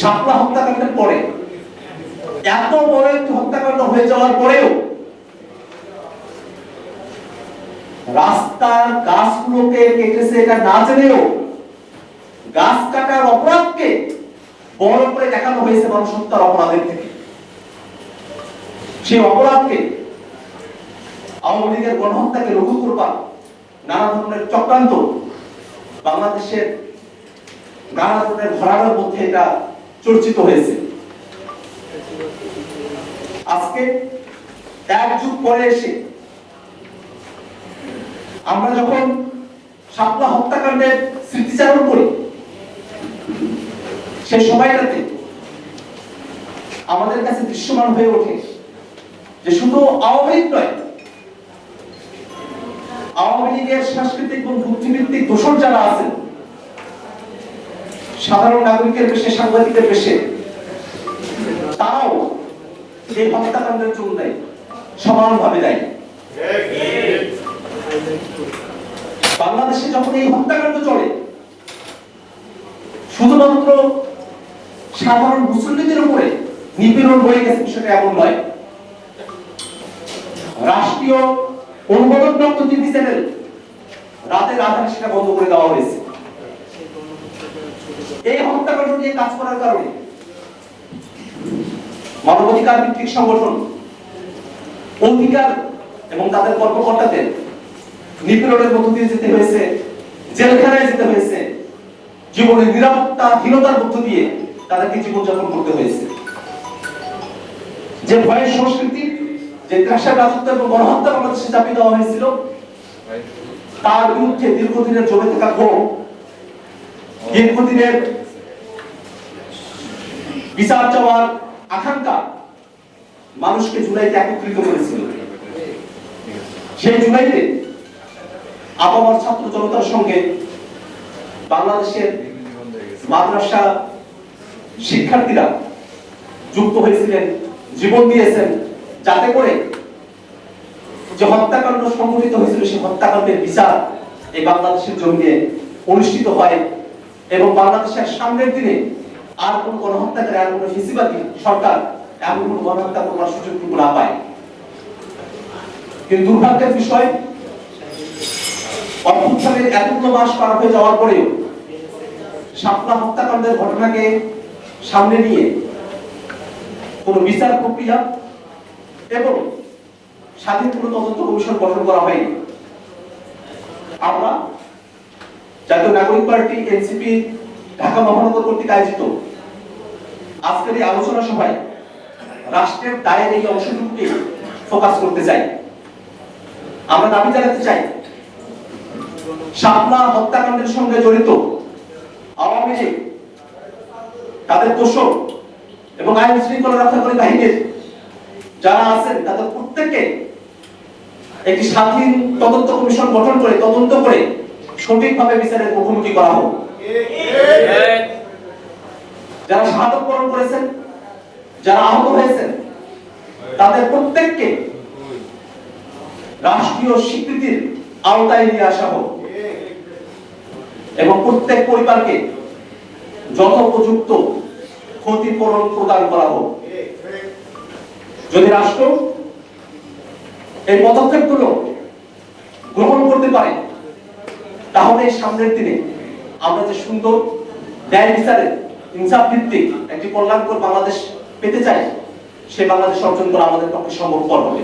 শাপলা হত্যাকাণ্ডের পরে এত বড় একটি হত্যাকাণ্ড হয়ে যাওয়ার পরেও রাস্তার গাছগুলোকে কেটেছে এটা না জেনেও গাছ কাটার অপরাধকে বড় করে দেখানো হয়েছে মানুষ হত্যার অপরাধের থেকে। সেই অপরাধকে আওয়ামী লীগের গণহত্যাকে লঘু করবার নানা ধরনের চক্রান্ত বাংলাদেশের নানা ধরনের ঘরানার মধ্যে এটা চর্চিত হয়েছে। আজকে এক যুগ পরে এসে আমরা যখন সাপলা হত্যাকাণ্ডের স্মৃতিচারণ করি সেই সময়টাতে আমাদের কাছে দৃশ্যমান হয়ে ওঠে যে শুধু আওয়ামী লীগ নয়, আওয়ামী লীগের সাংস্কৃতিক এবং বুদ্ধিভিত্তিক দোষর যারা আছেন সাধারণ নাগরিকের পেশে, সাংবাদিকের পেশে। তারাও এই হত্যাকাণ্ডের জন্য সমানভাবে দায়ী। বাংলাদেশে যখন এই হত্যাকাণ্ড চলে, শুধুমাত্র সাধারণ মুসলিমদের উপরে নিপীড়ন হয়ে গেছে, বিষয়টা এমন নয়। রাষ্ট্রীয় অনুমোদনপ্রাপ্ত টিভি চ্যানেল রাতের আধারে সেটা বন্ধ করে দেওয়া হয়েছে। এই হত্যাকাণ্ড নিয়ে কাজ করার কারণে। মানবাধিকার ভিত্তিক সংগঠন অধিকার এবং তাদের কর্মকর্তাদের নিপীড়নের মধ্য দিয়ে যেতে হয়েছে, জেলখানায় যেতে হয়েছে, জীবনের নিরাপত্তাহীনতার মধ্য দিয়ে তাদেরকে জীবনযাপন করতে হয়েছে। যে ভয়ের সংস্কৃতি, যে ত্রাসের রাজত্ব এবং গণহত্যা বাংলাদেশে চাপিয়ে দেওয়া হয়েছিল, তার বিরুদ্ধে দীর্ঘদিনের জমে থাকা ক্ষোভ দীর্ঘদিনের বিচার চাওয়ার আকাঙ্ক্ষা মানুষকে জুলাইতে একত্রিত করেছিল। সেই জুলাইতে আবহাওয়ার ছাত্র জনতার সঙ্গে বাংলাদেশের মাদ্রাসা শিক্ষার্থীরা যুক্ত হয়েছিলেন, জীবন দিয়েছেন, যাতে করে যে হত্যাকাণ্ড সংঘটিত হয়েছিল, সেই হত্যাকাণ্ডের বিচার এই বাংলাদেশের জমিনে অনুষ্ঠিত হয়। এবং বাংলাদেশের সামনের দিনে আর কোন গণহত্যাকারী, আর কোন ফিসিবাদী সরকার এমন কোন গণহত্যা করবার সুযোগটুকু না পায়। কিন্তু দুর্ভাগ্যের বিষয় অভ্যুত্থানের এতগুলো মাস পার হয়ে যাওয়ার পরেও শাপলা হত্যাকাণ্ডের ঘটনাকে সামনে নিয়ে কোন বিচার প্রক্রিয়া এবং স্বাধীন কোনো তদন্ত কমিশন গঠন করা হয়নি। আমরা জাতীয় নাগরিক পার্টি এনসিপি ঢাকা মহানগর কর্তৃক আয়োজিত আজকের এই আলোচনা সভায় রাষ্ট্রের দায়ের এই অংশটুকুকে ফোকাস করতে চাই। আমরা দাবি জানাতে চাই, শাপলা হত্যাকাণ্ডের সঙ্গে জড়িত আওয়ামী লীগ, তাদের দোষক এবং আইন শৃঙ্খলা রক্ষাকারী বাহিনীর যারা আছেন, তাদের প্রত্যেককে একটি স্বাধীন তদন্ত কমিশন গঠন করে, তদন্ত করে সঠিকভাবে বিচারের মুখোমুখি করা হোক। যারা শাহাদত বরণ করেছেন, যারা আহত হয়েছেন, তাদের প্রত্যেককে রাষ্ট্রীয় স্বীকৃতির আওতায় নিয়ে আসা হোক এবং প্রত্যেক পরিবারকে যথোপযুক্ত ক্ষতিপূরণ প্রদান করা হোক। যদি রাষ্ট্র এই পদক্ষেপগুলো গ্রহণ করতে পারে তাহলে সামনের দিনে আমরা যে সুন্দর ন্যায় বিচারের ইনসাফ ভিত্তিক একটি কল্যাণকর বাংলাদেশ পেতে চাই, সে বাংলাদেশ অর্জন করা আমাদের পক্ষে সম্ভবপর হবে।